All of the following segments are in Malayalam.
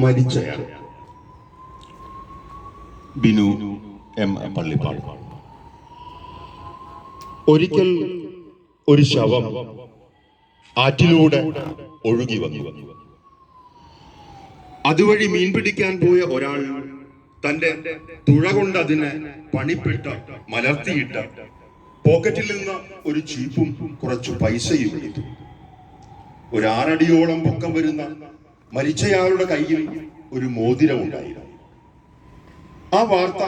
മരിച്ചയാൾ ബിനു എം പള്ളിപ്പാട്. ഒരിക്കൽ ഒരു ശവം ആറ്റിലൂടെ ഒഴുകി വന്നു. അതുവഴി മീൻ പിടിക്കാൻ പോയ ഒരാൾ തന്റെ തുഴ കൊണ്ട് അതിനെ പണിപ്പെട്ട മലർത്തിയിട്ട പോക്കറ്റിൽ നിന്ന് ഒരു ചീപ്പും കുറച്ചു പൈസയും എടുത്തു. ഒരു ആറടിയോളം പൊക്കം വരുന്ന മരിച്ചയാളുടെ കയ്യിൽ ഒരു മോതിരം ഉണ്ടായിരുന്നു. ആ വാർത്ത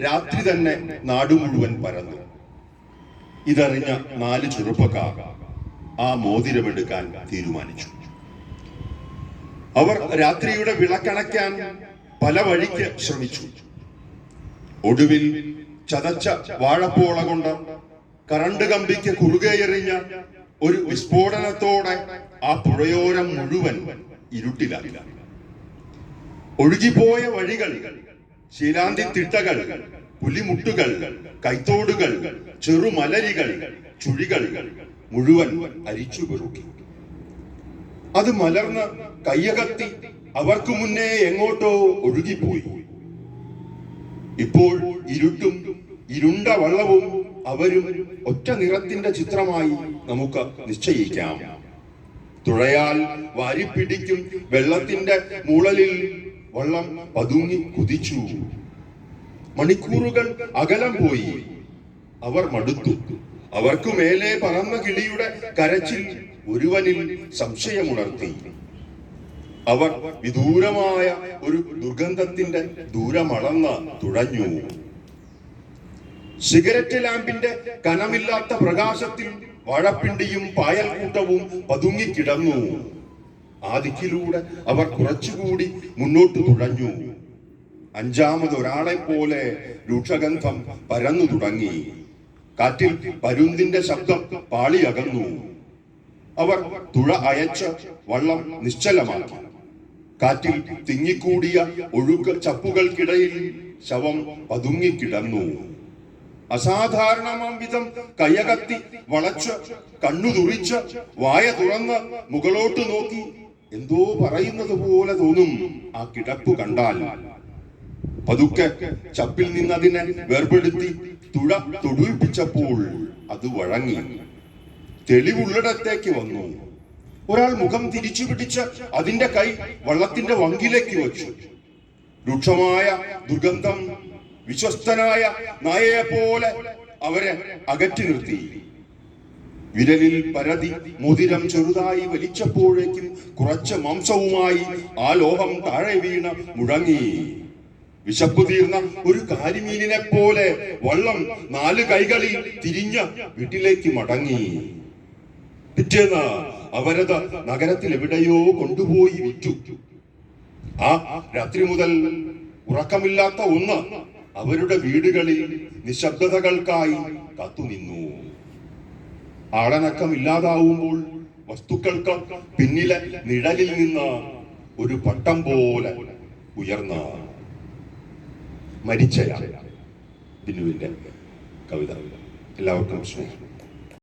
രാത്രി തന്നെ നാടു മുഴുവൻ പരന്നു. ഇതറിഞ്ഞ നാല് ചെറുപ്പക്കാർ ആ മോതിരമെടുക്കാൻ തീരുമാനിച്ചു. അവർ രാത്രിയുടെ വിളക്കണയ്ക്കാൻ പല വഴിക്ക് ശ്രമിച്ചു. ഒടുവിൽ ചതച്ച വാഴപ്പോള കൊണ്ട് കറണ്ട് കമ്പിക്ക് കുറുകെ എറിഞ്ഞ ഒരു വിസ്ഫോടനത്തോടെ ആ പുഴയോരം മുഴുവൻ ഇരുട്ടിലായി ഒഴുകിപ്പോയ വഴികൾ ശീലാന്തി തിട്ടകൾ പുലിമുട്ടുകൾ കൈത്തോടുകൾ ചെറുമലരികൾ ചുഴികൾ മുഴുവൻ അരിച്ചു പെറുക്കി. അത് മലർന്ന് കയ്യകത്തി അവർക്ക് മുന്നേ എങ്ങോട്ടോ ഒഴുകിപ്പോയി. ഇപ്പോൾ ഇരുട്ടും ഇരുണ്ട വള്ളവും അവരും ഒറ്റ നിറത്തിന്റെ ചിത്രമായി നമുക്ക് നിശ്ചയിക്കാം. തുഴയാൽ വാരിപ്പിടിക്കും വെള്ളത്തിന്റെ മൂളലിൽ വള്ളം പതുങ്ങി കുതിച്ചു. മണിക്കൂറുകൾ അകലം പോയി. അവർ മടുത്തു. അവർക്കു മേലെ പറന്ന കിളിയുടെ കരച്ചിൽ ഒരുവനിൽ സംശയമുണർത്തി. അവർ വിദൂരമായ ഒരു ദുർഗന്ധത്തിന്റെ ദൂരമളന്ന് തുഴഞ്ഞു. സിഗരറ്റ് ലാമ്പിന്റെ കനമില്ലാത്ത പ്രകാശത്തിൽ വാഴപ്പിണ്ടിയും പായൽക്കൂട്ടവും പതുങ്ങിക്കിടന്നു ആ ദിക്കിലൂടെ അവർ കുറച്ചുകൂടി മുന്നോട്ട് തുഴഞ്ഞു. അഞ്ചാമതൊരാളെ പോലെ രൂക്ഷഗന്ധം പരന്നു തുടങ്ങി. കാറ്റിൽ പരുന്തിന്റെ ശബ്ദം പാളിയകന്നു അവർ തുഴ അയച്ച് വള്ളം നിശ്ചലമാക്കി. കാറ്റിൽ തിങ്ങിക്കൂടിയ ഒഴുക ചപ്പുകൾക്കിടയിൽ ശവം പതുങ്ങിക്കിടന്നു അസാധാരണമാം വിധം കയ്യകത്തി വളച്ച് കണ്ണു തുറിച്ച് വായ തുറന്ന് മുകളോട്ട് നോക്കി എന്തോ പറയുന്നത് പോലെ തോന്നും ആ കിടപ്പ് കണ്ടാൽ. പതുക്കെ ചപ്പിൽ നിന്നതിനെ വേർപെടുത്തി തുഴ തൊടുവിപ്പിച്ചപ്പോൾ അത് വഴങ്ങി. തെളിവുള്ളിടത്തേക്ക് വന്നു. ഒരാൾ മുഖം തിരിച്ചു പിടിച്ച് അതിന്റെ കൈ വള്ളത്തിന്റെ വങ്കിലേക്ക് വെച്ചു. രൂക്ഷമായ ദുർഗന്ധം വിശ്വസ്തനായ നായയെ പോലെ അവരെ അകറ്റി നിർത്തി. വിരലിൽ പരതി മുതിരം ചെറുതായി വലിച്ചപ്പോഴേക്കും കുറച്ച് മാംസവുമായി ആ ലോഹം താഴെ വീണ് മുഴങ്ങി. വിശപ്പ് തീർന്ന ഒരു കാരിമീനിനെ പോലെ വള്ളം നാല് കൈകളിൽ തിരിഞ്ഞ് വീട്ടിലേക്ക് മടങ്ങി. പിറ്റേന്ന് അവരത് നഗരത്തിൽ എവിടെയോ കൊണ്ടുപോയി വിറ്റു. ആ രാത്രി മുതൽ ഉറക്കമില്ലാത്ത ഒന്ന് അവരുടെ വീടുകളിൽ നിശബ്ദതകൾക്കായി കത്തുനിന്നു. ആളനക്കം ഇല്ലാതാവുമ്പോൾ വസ്തുക്കൾക്ക് പിന്നിലെ നിഴലിൽ നിന്ന് ഒരു പട്ടം പോലെ ഉയർന്ന മരിച്ചയാൾ ബിനുവിന്റെ കവിത. എല്ലാവർക്കും സ്നേഹം.